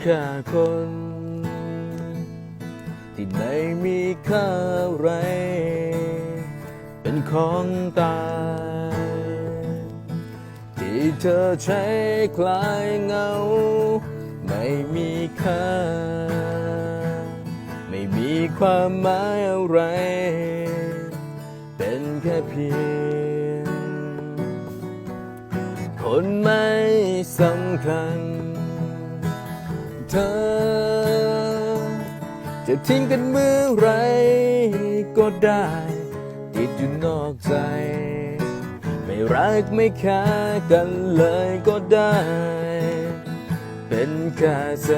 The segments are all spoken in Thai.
แค่คน ที่ไม่มีค่าอะไร เป็นของตาย ที่เธอใช้คลายเงา ไม่มีค่า ไม่มีความหมายอะไร เป็นแค่เพียง คนไม่สำคัญ เธอ จะทิ้งกันเมื่อไรก็ได้ ติดอยู่นอกใจ ไม่รักไม่แค่กันเลยก็ได้ เป็นแค่เศ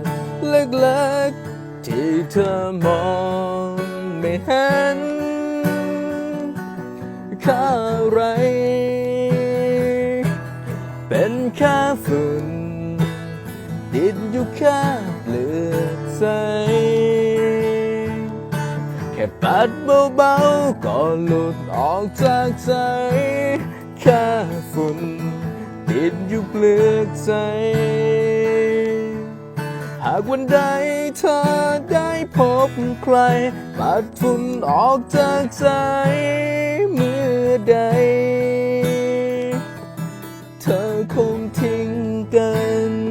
ษเล็กๆที่เธอมองไม่เห็นค่าไร เป็นแค่ฝุ่น ติดอยู่แค่เปลือกใสแค่ปัดเบาๆก็หลุดออกจากใจแค่ฝุ่นติดอยู่เปลือกใสหากวันใดเธอได้พบใคร ปัดฝุ่นออกจากใจเมื่อใด เธอคงทิ้งกัน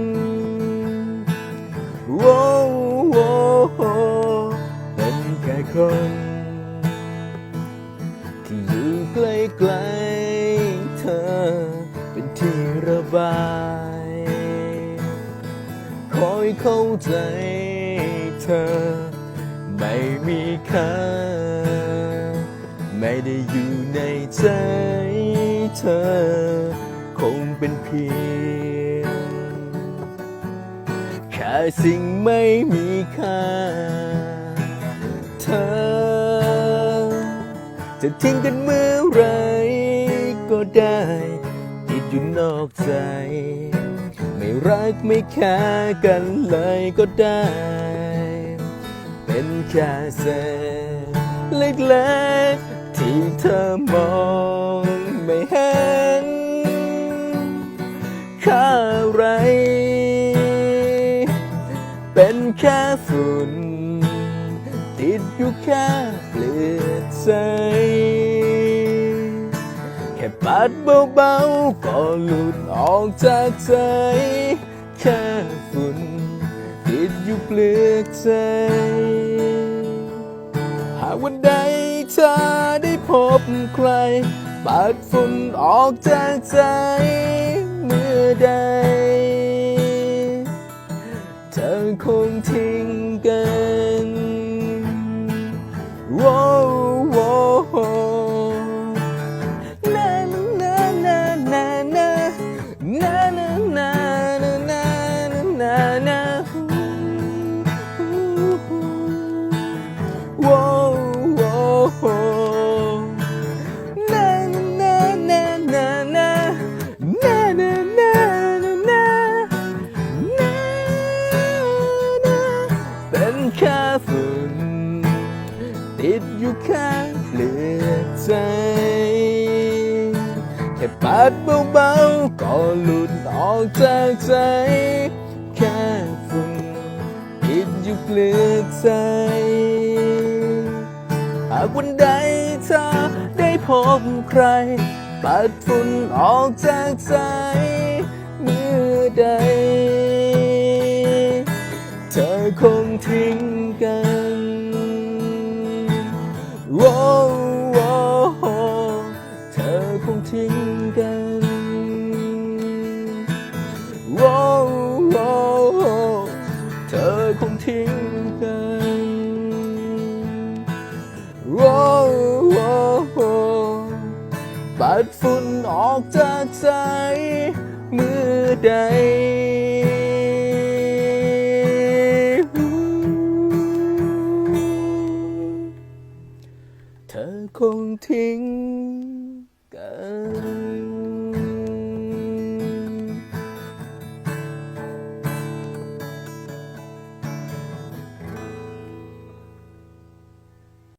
คน ที่อยู่ใกล้ๆเธอเป็นที่ระบาย คอยเข้าใจเธอ ไม่มีค่า ไม่ได้อยู่ในใจเธอ คงเป็นเพียงแค่สิ่งไม่มีค่า เธอ จะทิ้งกันเมื่อไรก็ได้ติดอยู่นอกใจ ไม่รักไม่แค่กันเลยก็ได้ เป็นแค่เศษเล็กๆที่เธอมองไม่เห็นค่าไร เป็นแค่ฝุ่น ติดอยู่แค่เปลือกใสแค่ปัดเบาๆก็หลุดออกจากใจแค่ฝุ่นติดอยู่เปลือกใสหากวันใดเธอได้พบใคร ปัดฝุ่นออกจากใจเมื่อใดเธอคง ติดอยู่ข้างเปลือกใจแค่ปัดเบาๆก็หลุดออกจากใจแค่ฝุ่นติดอยู่เปลือกใจหากวันใดเธอได้พบใคร ปัดฝุ่นออกจากใจเมื่อใด เธอคงทิ้งกัน โว้โวเธอคงทิ้งกันโว้โวเธอคงทิ้งกันโว้โว้ปัดฝุ่นออกจากใจเมื่อใด 听。